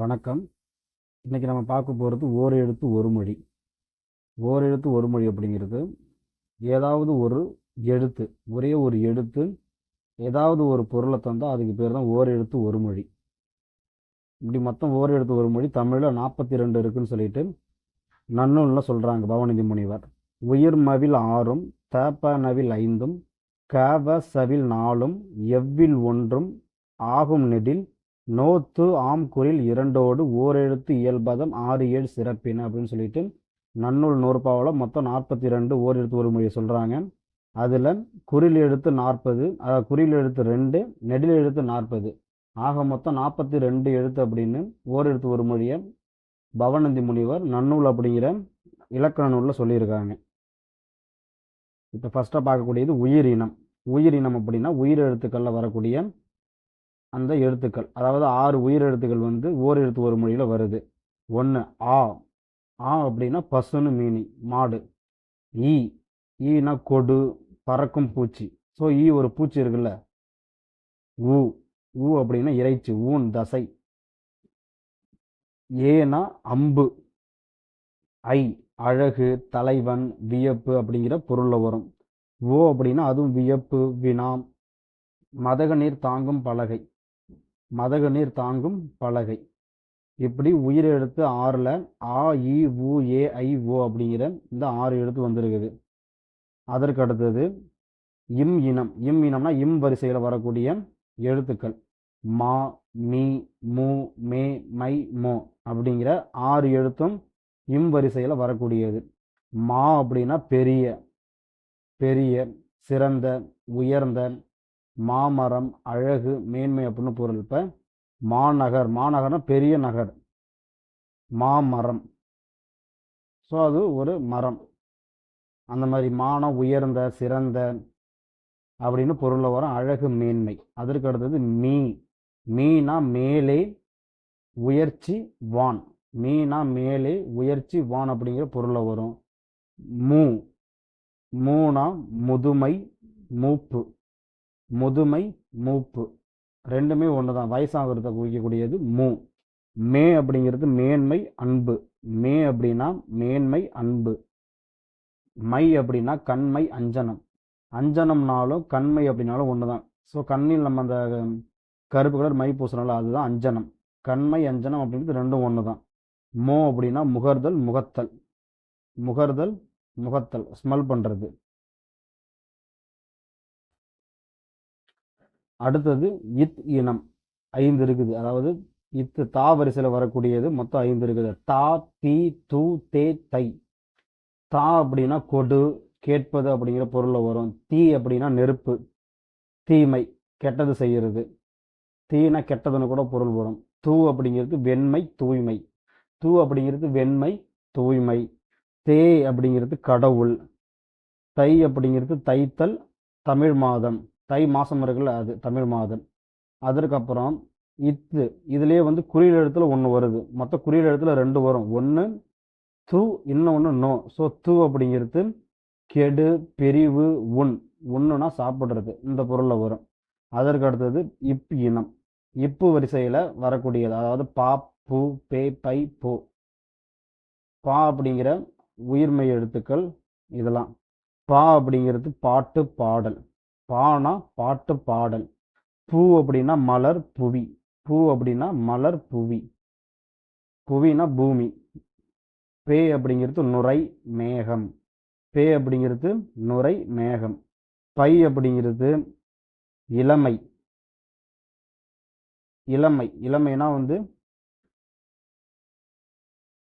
வணக்கம். இன்றைக்கி நம்ம பார்க்க போகிறது ஓர் எழுத்து ஒரு மொழி. ஓர் எழுத்து ஒரு மொழி அப்படிங்கிறது ஏதாவது ஒரு எழுத்து ஒரே ஒரு எழுத்து ஏதாவது ஒரு பொருளை தந்தால் அதுக்கு பேர் தான் ஓர் எழுத்து ஒரு மொழி. இப்படி மொத்தம் ஓர் எழுத்து ஒரு மொழி தமிழில் நாற்பத்தி ரெண்டு இருக்குன்னு சொல்லிட்டு நன்னூலில் சொல்கிறாங்க பவநிதி முனிவர். உயிர் மவில் ஆறும் தப நவில் ஐந்தும் கவ சவில் நாலும் எவ்வில் ஒன்றும் ஆகும் நெடில் நோத்து ஆம் குரில் இரண்டோடு ஓரெழுத்து இயல்பதம் ஆறு ஏழு சிறப்பின் அப்படின்னு சொல்லிட்டு நன்னூல் நூறுபாவில் மொத்தம் நாற்பத்தி ரெண்டு ஓர் எழுத்து ஒரு மொழியை சொல்கிறாங்க அதில் குறில் எழுத்து நாற்பது அதாவது குறில் எழுத்து ரெண்டு நெடில் எழுத்து நாற்பது. ஆக மொத்தம் நாற்பத்தி ரெண்டு எழுத்து அப்படின்னு ஓர் எழுத்து ஒரு மொழியை பவநந்தி முனிவர் நன்னூல் அப்படிங்கிற இலக்கண நூலில் சொல்லியிருக்காங்க. இப்போ ஃபஸ்ட்டாக பார்க்கக்கூடியது உயிரினம். உயிரினம் அப்படின்னா உயிர் எழுத்துக்களில் வரக்கூடிய அந்த எழுத்துக்கள். அதாவது ஆறு உயிர் எழுத்துக்கள் வந்து ஓர் எழுத்து ஒரு மொழியில் வருது. ஒன்று ஆ. ஆ அப்படின்னா பசுன்னு மீனி மாடு. ஈ. ஈனா கொடு பறக்கும் பூச்சி. ஸோ ஈ ஒரு பூச்சி இருக்குல்ல? ஊ. ஊ அப்படின்னா இறைச்சி ஊன் தசை. ஏனா அம்பு. ஐ அழகு தலைவன் வியப்பு அப்படிங்கிற பொருளில் வரும். ஓ அப்படின்னா அதுவும் வியப்பு வினாம். மதக நீர் தாங்கும் பலகை. மதக நீர் தாங்கும் பலகை. இப்படி உயிர் எழுத்து ஆறில் ஆ இ உ ஏ ஐ ஓ அப்படிங்கிற இந்த ஆறு எழுத்து வந்திருக்குது. அதற்கு அடுத்தது இம் இனம். இம் இனம்னா இம் வரிசையில் வரக்கூடிய எழுத்துக்கள். மா மீ மு மே மை மோ அப்படிங்கிற ஆறு எழுத்தும் இம் வரிசையில் வரக்கூடியது. மா அப்படின்னா பெரிய பெரிய சிறந்த உயர்ந்த மாமரம் அழகு மேன்மை அப்படின்னு பொருள். இப்போ மாநகர் மாநகர்னா பெரிய நகர். மாமரம். ஸோ அது ஒரு மரம். அந்த மாதிரி மானம் உயர்ந்த சிறந்த அப்படின்னு பொருளில் வரும். அழகு மேன்மை. அதற்கு அடுத்தது மீ. மீனா மேலே உயர்ச்சி வான். மீனா மேலே உயர்ச்சி வான் அப்படிங்கிற பொருளில் வரும். மூ. மூனா முதுமை மூப்பு. முதுமை மூப்பு. ரெண்டுமே ஒன்று தான் வயசாகிறத குறிக்கக்கூடியது மூ. மே அப்படிங்கிறது மேன்மை அன்பு. மே அப்படின்னா மேன்மை அன்பு. மை அப்படின்னா கண்மை அஞ்சனம். அஞ்சனம்னாலும் கண்மை அப்படின்னாலும் ஒன்று தான் ஸோ கண்ணில் நம்ம அந்த கருப்பு கலர் மை பூசினாலும் அதுதான் அஞ்சனம். கண்மை அஞ்சனம் அப்படிங்கிறது ரெண்டும் ஒன்று தான் மோ அப்படின்னா முகர்தல் முகத்தல். முகர்தல் முகத்தல். ஸ்மெல் பண்ணுறது அடுத்தது இத் இனம் ஐந்து இருக்குது. அதாவது இத்து தா வரிசையில் வரக்கூடியது மொத்தம் ஐந்து இருக்குது. தா தி து தே தை. தா அப்படின்னா கொடு கேட்பது அப்படிங்கிற பொருளில் வரும். தீ அப்படின்னா நெருப்பு தீமை கெட்டது செய்கிறது தீனா கெட்டதுன்னு கூட பொருள் வரும். தூ அப்படிங்கிறது வெண்மை தூய்மை. தூ அப்படிங்கிறது வெண்மை தூய்மை. தே அப்படிங்கிறது கடவுள். தை அப்படிங்கிறது தைத்தல் தமிழ் மாதம். தை மாதம் இருக்குல்ல அது தமிழ் மாதம். அதற்கப்புறம் இத்து இதுலேயே வந்து குறியீடு இடத்துல ஒன்று வருது. மொத்த குறியீடு இடத்துல ரெண்டு வரும். ஒன்று து இன்னொன்று நோ. ஸோ து அப்படிங்கிறது கெடு பிரிவு உண் ஒன்றுன்னா சாப்பிட்றது. இந்த பொருளில் வரும். அதற்கு அடுத்தது இப் இனம். இப்பு வரிசையில் வரக்கூடியது. அதாவது பா பூ பே பை போ. பா அப்படிங்கிற உயிர்மை எழுத்துக்கள் இதெல்லாம். பா அப்படிங்கிறது பாட்டு பாடல். பானா பாட்டு பாடல். பூ அப்படின்னா மலர் புவி. பூ அப்படின்னா மலர் புவி. புவினா பூமி. பே அப்படிங்கிறது நுரை மேகம். பே அப்படிங்கிறது நுரை மேகம். பை அப்படிங்கிறது இளமை. இளமை. இளமைனா வந்து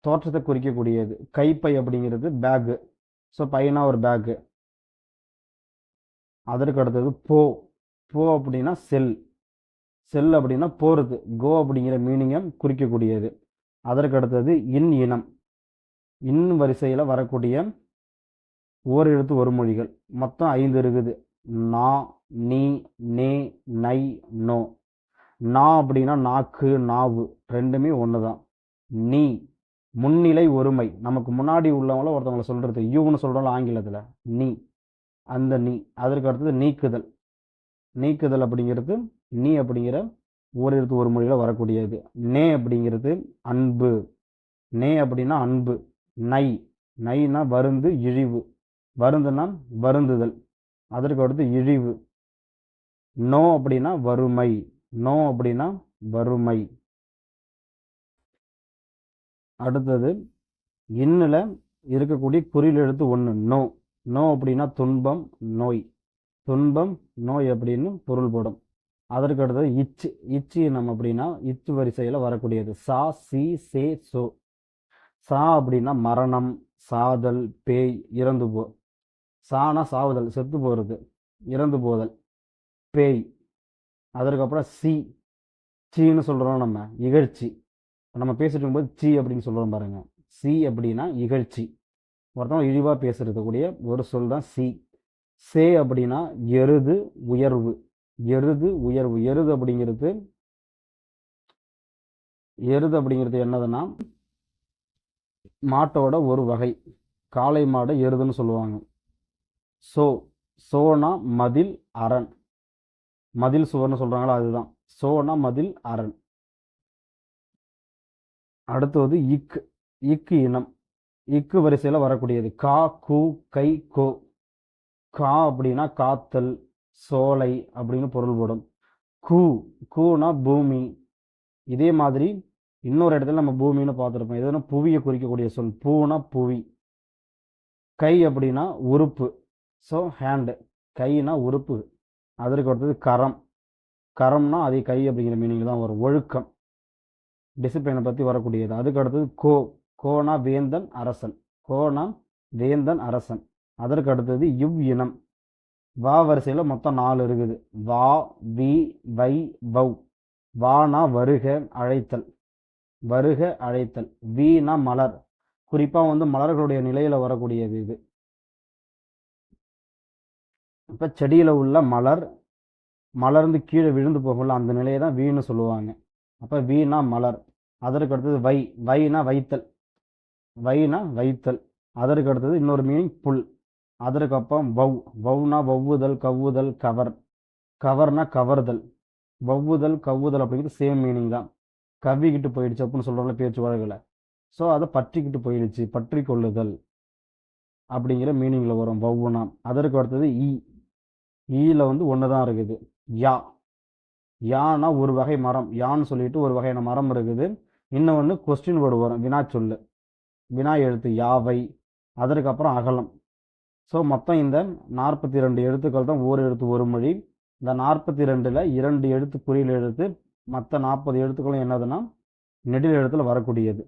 தோற்றத்தை குறிக்கக்கூடியது. கைப்பை அப்படிங்கிறது பேக்கு ஸோ பையனா ஒரு பேக்கு அதற்கு அடுத்தது போ. போ அப்படின்னா செல். செல் அப்படின்னா போகிறது கோ அப்படிங்கிற மீனிங்கை குறிக்கக்கூடியது. அதற்கு அடுத்தது இன் இனம். இன் வரிசையில் வரக்கூடிய ஓர் எழுத்து ஒரு மொழிகள். மொத்தம் ஐந்து இருக்குது. நா நீ நே நை நோ. நா அப்படின்னா நாக்கு நாவு. ரெண்டுமே ஒன்று தான் நீ முன்னிலை ஒருமை. நமக்கு முன்னாடி உள்ளவங்கள ஒருத்தவங்களை சொல்கிறது யூன்னு சொல்கிறோம்ல ஆங்கிலத்தில். நீ. அந்த நீ அதற்கு அடுத்தது நீக்குதல். நீக்குதல் அப்படிங்கிறது நீ அப்படிங்கிற ஓரெழுத்து ஒரு மொழியில் வரக்கூடியது. நே அப்படிங்கிறது அன்பு. நே அப்படின்னா அன்பு. நை. நைனா வருந்து இழிவு. வருந்துனா வருந்துதல். அதற்கு அடுத்து இழிவு. நோ அப்படின்னா வறுமை. நோ அப்படின்னா வறுமை. அடுத்தது இன்னில் இருக்கக்கூடிய குறியில் எழுத்து ஒன்று நோ. நோ அப்படின்னா துன்பம் நோய். துன்பம் நோய் அப்படின்னு பொருள்படும் அதற்கு அடுத்தது இச்சு இச்சு நம்ம அப்படின்னா இச்சு வரிசையில் வரக்கூடியது. சா சி சே சோ. சா அப்படின்னா மரணம் சாதல் பேய் இறந்து போ. சானா சாவுதல் செத்து போகிறது இறந்து போதல் பேய். அதற்கப்புறம் சி. சீன்னு சொல்கிறோம் நம்ம இகழ்ச்சி. நம்ம பேசிட்டு இருக்கும்போது சி அப்படின்னு சொல்கிறோம் பாருங்கள் சி அப்படின்னா இகழ்ச்சி. ஒருத்தவங்க இழிவாக பேசுகிறதுக்கூடிய ஒரு சொல் தான் சி. சே அப்படின்னா எருது உயர்வு. எருது உயர்வு. எருது அப்படிங்கிறது எருது அப்படிங்கிறது என்னதுன்னா மாட்டோட ஒரு வகை. காளை மாடு எருதுன்னு சொல்லுவாங்க. சோ சோனா மதில் அரண். மதில் சுவர்னு சொல்கிறாங்களோ அதுதான். சோனா மதில் அரண். அடுத்தது இக்கு இக்கு இனம். இக்கு வரிசையில் வரக்கூடியது. கா கு கை கோ. கா அப்படின்னா காத்தல் சோலை அப்படின்னு பொருள்படும் கூ கூனா பூமி. இதே மாதிரி இன்னொரு இடத்துல நம்ம பூமின்னு பார்த்துருப்போம். எதுனா புவியை குறிக்கக்கூடிய சொல். பூனா புவி. கை அப்படின்னா உறுப்பு. ஸோ ஹேண்டு கைனா உறுப்பு. அதற்கு அடுத்தது கரம். கரம்னா அதே கை அப்படிங்கிற மீனிங் தான் வரும். ஒழுக்கம். டிசிப்ளினை பற்றி வரக்கூடியது. அதுக்கு அடுத்தது கோ. கோணா வேந்தன் அரசன். கோணம் வேந்தன் அரசன். அதற்கு அடுத்தது இவ் இனம். வா வரிசையில் மொத்தம் நாலு இருக்குது. வா வி வை வௌ. வானா வருக அழைத்தல். வருக அழைத்தல். வீணா மலர். குறிப்பாக வந்து மலர்களுடைய நிலையில் வரக்கூடியது இது. இப்போ செடியில் உள்ள மலர் மலர்ந்து கீழே விழுந்து போகல அந்த நிலையை தான் வீணு சொல்லுவாங்க. அப்போ வீணா மலர். அதற்கு அடுத்தது வை. வைனா வைத்தல். வைனா வைத்தல். அதற்கு அடுத்தது இன்னொரு மீனிங் புல். அதற்கு அப்புறம் வவ் வவ்னா வவ்வுதல் கவ்வுதல் கவர். கவர்னா கவர்தல். வவ்வுதல் கவ்வுதல் அப்படிங்கிறது சேம் மீனிங் தான். கவ்விக்கிட்டு போயிடுச்சு அப்படின்னு சொல்கிறோம்ல பேச்சு வழக்கில். ஸோ அதை பற்றிக்கிட்டு போயிடுச்சு பற்றி கொள்ளுதல் அப்படிங்கிற மீனிங்கில் வரும் வவ்வுனா அதற்கு அடுத்தது ஈ. ஈயில் வந்து ஒன்று தான் இருக்குது. யா. யானா ஒரு வகை மரம். யான்னு சொல்லிட்டு ஒரு வகையான மரம் இருக்குது. இன்னொன்று கொஸ்டின் வேர்டு வரும் வினா சொல்லு வினா எழுத்து யாவை அதற்கப்புறம் அகலம். ஸோ மொத்தம் இந்த நாற்பத்தி ரெண்டு எழுத்துக்கள் தான் ஓர் எழுத்து ஒரு மொழி. இந்த நாற்பத்தி ரெண்டில் இரண்டு எழுத்து குறியில் எழுத்து மற்ற நாற்பது எழுத்துக்களும் என்னதுன்னா நெடில் எழுத்தில் வரக்கூடியது.